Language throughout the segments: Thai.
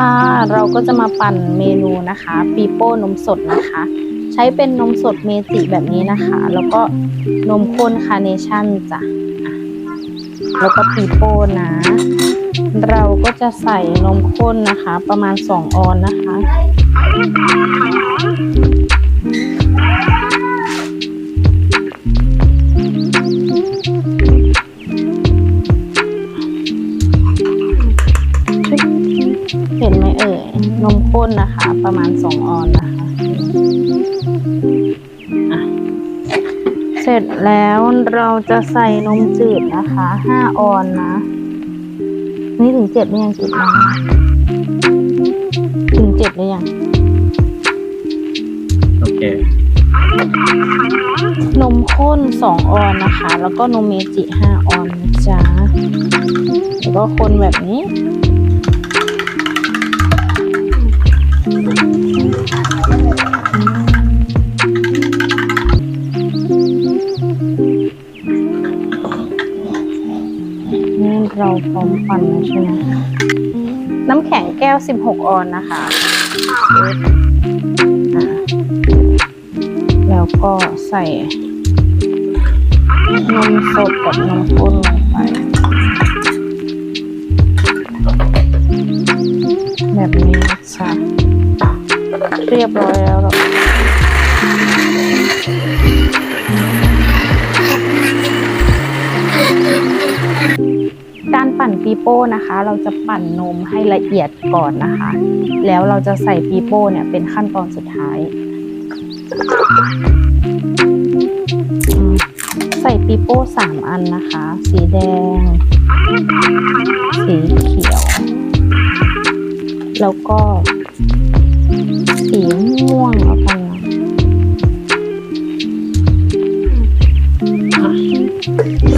ค่ะ เราก็จะมาปั่นเมนูนะคะ ปีโป้นมสดนะคะ ใช้เป็นนมสดเมจิแบบนี้นะคะ แล้วก็นมข้นคาร์เนชั่นจ้ะอะแล้วก็ปีโป้นะ เราก็จะใส่นมข้นนะคะ ประมาณ 2 ออนนะคะ เห็นไหมเอ่ย นมข้นนะคะ ประมาณ2ออนนะคะอะเสร็จแล้วเราจะใส่นมจืดนะคะ5ออนนะ นี่ถึงเจ็ดหรือยังจุดนะถึงเจ็ดหรือยังโอเคนมข้น2ออนนะคะ แล้วก็นมเมจิ5ออนนะจ๊ะแล้วก็คนแบบนี้ นี่เราพร้อมปั่นแล้วใช่ไหมน้ำแข็งแก้ว 16 ออนนะคะอะแล้วก็ใส่นมสดกับนมข้นลงไป แบบนี้นะจ๊ะเรียบร้อยแล้วเราการปั่นปีโป้นะคะ เราจะปั่นนมให้ละเอียดก่อนนะคะ แล้วเราจะใส่ปีโป้เนี่ยเป็นขั้นตอนสุดท้าย ใส่ปีโป้สามอันนะคะ สีแดง สีเขียว แล้วก็ สีม่วงแล้วกัน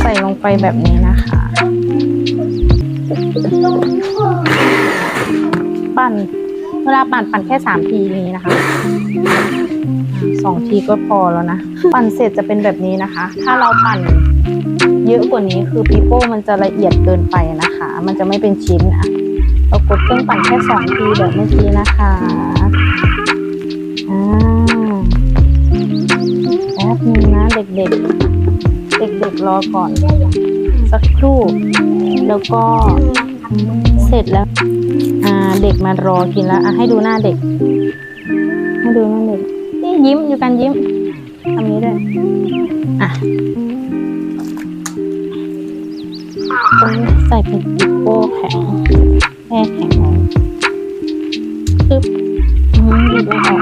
ใส่ลงไปแบบนี้นะคะ ปั่น เวลาปั่นปั่นแค่สามทีนี้นะคะสองทีก็พอแล้วนะ ปั่นเสร็จจะเป็นแบบนี้นะคะ ถ้าเราปั่นเยอะกว่านี้คือปีโป้มันจะละเอียดเกินไปนะคะ มันจะไม่เป็นชิ้นอะ เรากดเครื่องปั่นแค่สองทีแบบเมื่อกี้นะคะอ่าแป๊บนึงนะเด็กๆ เด็กๆรอก่อน สักครู่ แล้วก็เสร็จแล้ว อ่าเด็กมารอกินแล้วอะให้ดูหน้าเด็ก ให้ดูหน้าเด็กนี่ยิ้มอยู่กันยิ้มทำนี้ด้วยอะตรงใส่เป็นโป้แข็ง ช่แข็งไว้ปึ๊บอืมหยิบไม่ออก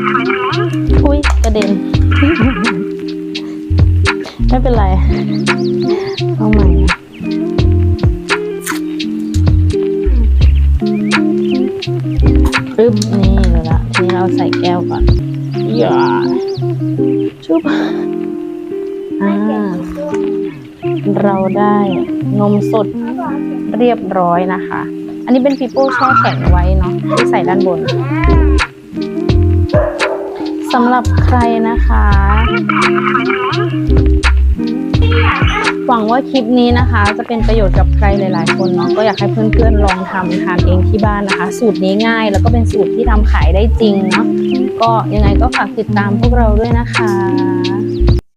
อุ้ยกระเด็น ไม่เป็นไร เอาใหม่ปึ๊บนี่เลยละทีนี้เราใส่แก้วก่อนอย่าชุบอ่าเราได้นมสดเรียบร้อยนะคะ นนี้เป็นปีโป้แช่แข็งไว้เนาะที่ใส่ด้านบนสำหรับใครนะคะ หวังว่าคลิปนี้นะคะ จะเป็นประโยชน์กับใครหลาย ๆ คนเนาะก็อยากให้เพื่อนๆลองทำทานเองที่บ้านนะคะ สูตรนี้ง่ายแล้วก็เป็นสูตรที่ทำขายได้จริงเนาะก็ยังไงก็ฝากติดตามพวกเราด้วยนะคะ